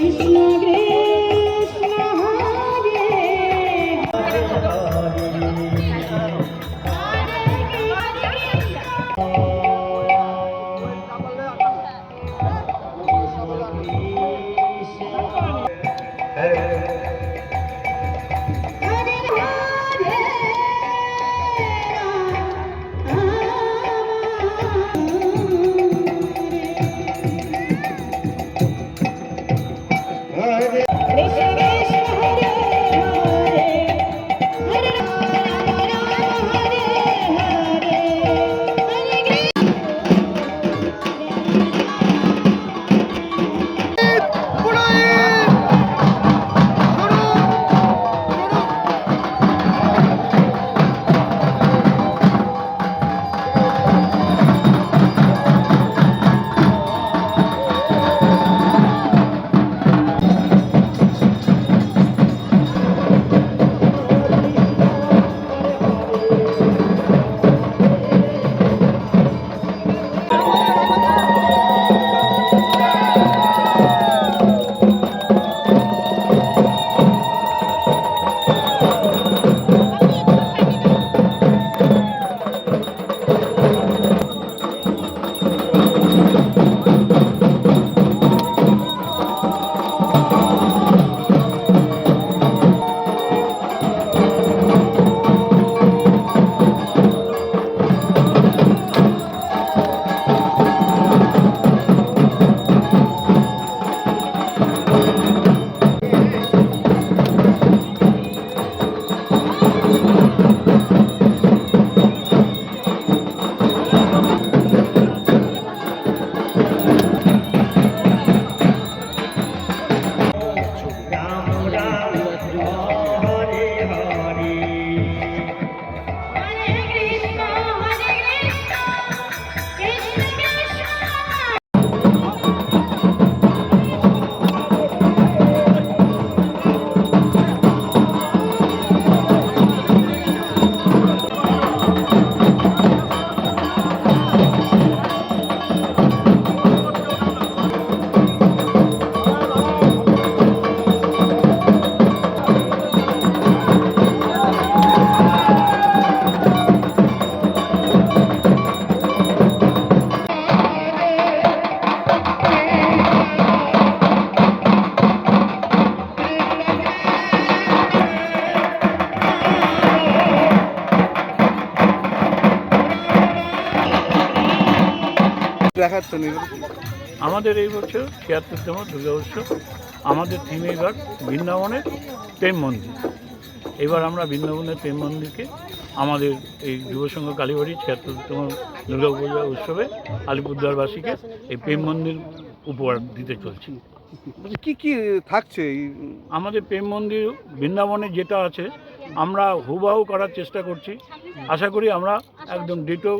谢谢 দেখাচ্ছেন আমাদের এই বছর ছিয়াত্তরতম দুর্গা উৎসব। আমাদের থিম এবার বৃন্দাবনের প্রেম মন্দির। এবার আমরা বৃন্দাবনের প্রেম মন্দিরকে আমাদের এই যুবসংঘ কালীবাড়ি ছিয়াত্তরতম দুর্গা পূজা উৎসবে আলিপুরদুয়ারবাসীকে এই প্রেম মন্দির উপহার দিতে চলছি। কি কি থাকছে আমাদের প্রেম মন্দির বৃন্দাবনে যেটা আছে আমরা হুবাহু করার চেষ্টা করছি। আশা করি আমরা একদম ডিটো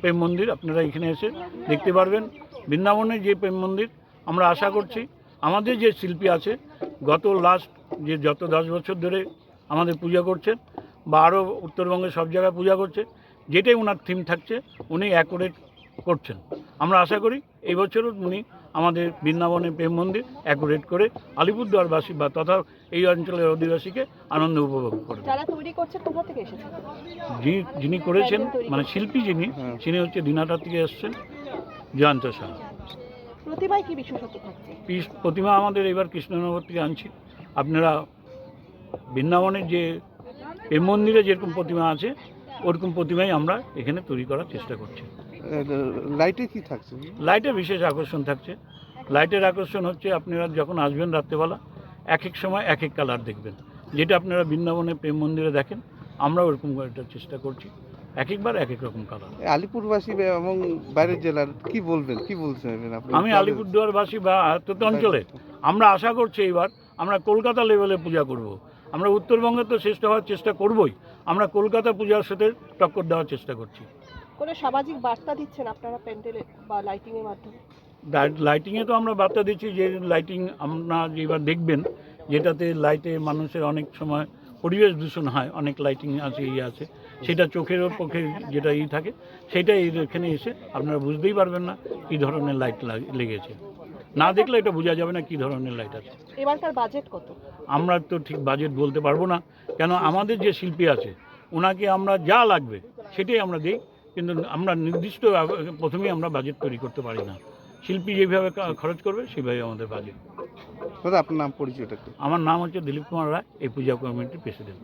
প্রেম মন্দির আপনারা এখানে এসে দেখতে পারবেন। বৃন্দাবনের যে প্রেম মন্দির, আমরা আশা করছি আমাদের যে শিল্পী আছে, গত লাস্ট যে যত দশ বছর ধরে আমাদের পূজা করছেন বা আরও উত্তরবঙ্গের সব জায়গায় পূজা করছে, যেটাই ওনার থিম থাকছে, উনি অ্যাকোরেট করছেন। আমরা আশা করি এই বছরও উনি আমাদের বৃন্দাবনের প্রেম মন্দির অ্যাকুরেট করে আলিপুরদুয়ারবাসী বা তথা এই অঞ্চলের অধিবাসীকে আনন্দ উপভোগ করবে। যারা তৈরি করছে কোথা থেকে এসেছে? যিনি যিনি করেছেন মানে শিল্পী যিনি হ্যাঁ। তিনি হচ্ছে দিনাটা থেকে এসছেন জয়ন্ত শাহ প্রতিমায় কি বিশেষত্ব থাকছে? প্রতিমা আমাদের এবার কৃষ্ণনগর থেকে আনছি। আপনারা বৃন্দাবনের যে প্রেম মন্দিরে যেরকম প্রতিমা আছে ওরকম প্রতিমাই আমরা এখানে তৈরি করার চেষ্টা করছি। লাইটে কি থাকছে? লাইটে বিশেষ আকর্ষণ থাকছে। লাইটের আকর্ষণ হচ্ছে আপনারা যখন আসবেন রাত্রেবেলা এক এক সময় এক এক কালার দেখবেন। যেটা আপনারা বৃন্দাবনে প্রেম মন্দিরে দেখেন আমরা ওরকম একটা চেষ্টা করছি। এক একবার এক এক রকম কালার। আলিপুরবাসী এবং বাইরের জেলার কি বলবেন? কি বলছেন আমি আলিপুরদুয়ারবাসী বা অঞ্চলে আমরা আশা করছি এইবার আমরা কলকাতা লেভেলে পূজা করব। আমরা উত্তরবঙ্গে তো চেষ্টা হওয়ার চেষ্টা করবই। আমরা কলকাতা পূজার সাথে টক্কর দেওয়ার চেষ্টা করছি। কোনো সামাজিক বার্তা দিচ্ছেন আপনারা প্যান্ডেলে বা লাইটিং এর মাধ্যমে? লাইটিংয়ে তো আমরা বার্তা দিচ্ছি যে লাইটিং আপনারা এবার দেখবেন যেটাতে লাইটে মানুষের অনেক সময় পরিবেশ দূষণ হয় অনেক লাইটিং আছে ইয়ে আছে সেটা চোখের পক্ষে যেটা ই থাকে সেটা এখানে এসে আপনারা বুঝতেই পারবেন না কী ধরনের লাইট লেগেছে। না দেখলে এটা বোঝা যাবে না কী ধরনের লাইট আছে। এবারকার বাজেট কত? আমরা তো ঠিক বাজেট বলতে পারব না কেন আমাদের যে শিল্পী আছে ওনাকে আমরা যা লাগবে সেটাই আমরা দিই। কিন্তু আমরা নির্দিষ্ট প্রথমেই আমরা বাজেট তৈরি করতে পারি না। শিল্পী যেভাবে খরচ করবে সেভাবে আমাদের বাজেট দাদা আপনার নাম পরিচয়টা আমার নাম হচ্ছে দিলীপ কুমার রায় এই পূজা কমিটির প্রেসিডেন্ট